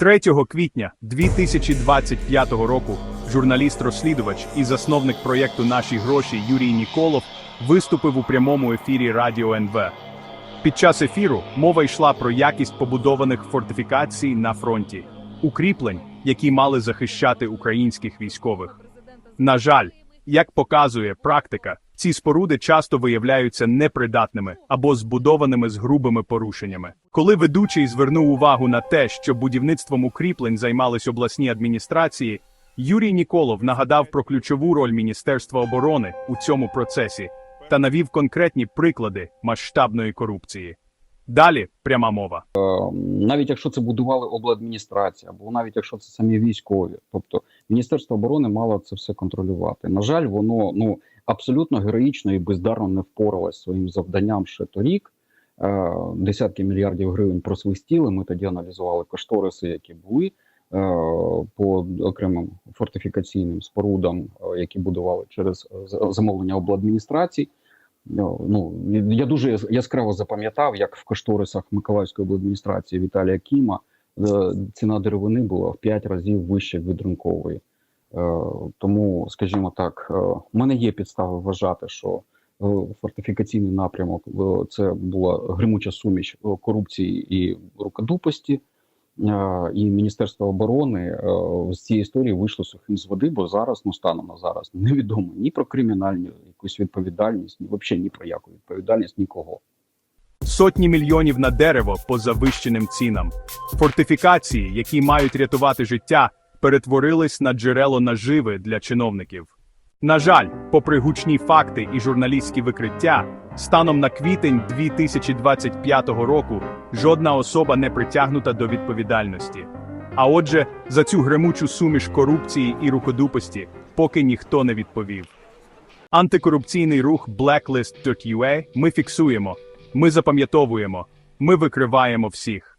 3 квітня 2025 року журналіст-розслідувач і засновник проєкту Наші гроші Юрій Ніколов виступив у прямому ефірі Радіо НВ. Під час ефіру мова йшла про якість побудованих фортифікацій на фронті, укріплень, які мали захищати українських військових. На жаль, як показує практика, ці споруди часто виявляються непридатними або збудованими з грубими порушеннями. Коли ведучий звернув увагу на те, що будівництвом укріплень займались обласні адміністрації, Юрій Ніколов нагадав про ключову роль Міністерства оборони у цьому процесі та навів конкретні приклади масштабної корупції. Далі пряма мова. навіть якщо це будували обладміністрація, або навіть якщо це самі військові, тобто Міністерство оборони мало це все контролювати. На жаль, воно ну абсолютно героїчно і бездарно не впоралось своїм завданням ще торік. Е, Десятки мільярдів гривень просвистіли. Ми тоді аналізували кошториси, які були е, по окремим фортифікаційним спорудам, е, які будували через замовлення обладміністрацій. Ну, я дуже яскраво запам'ятав, як в кошторисах Миколаївської обладміністрації Віталія Кіма ціна деревини була в 5 разів вище від ринкової. Е, Тому, скажімо так, е, в мене є підстави вважати, що е, фортифікаційний напрямок е, це була гримуча суміш е, корупції і рукодупості. Е, І Міністерство оборони е, з цієї історії вийшло сухим з води, бо зараз, ну станом на зараз, невідомо ні про кримінальну якусь відповідальність, ні взагалі ні про яку відповідальність нікого. Сотні мільйонів на дерево по завищеним цінам. Фортифікації, які мають рятувати життя, перетворились на джерело наживи для чиновників. На жаль, попри гучні факти і журналістські викриття, станом на квітень 2025 року жодна особа не притягнута до відповідальності. А отже, за цю гремучу суміш корупції і рукодупості поки ніхто не відповів. Антикорупційний рух Blacklist.ua ми фіксуємо, ми запам'ятовуємо, ми викриваємо всіх.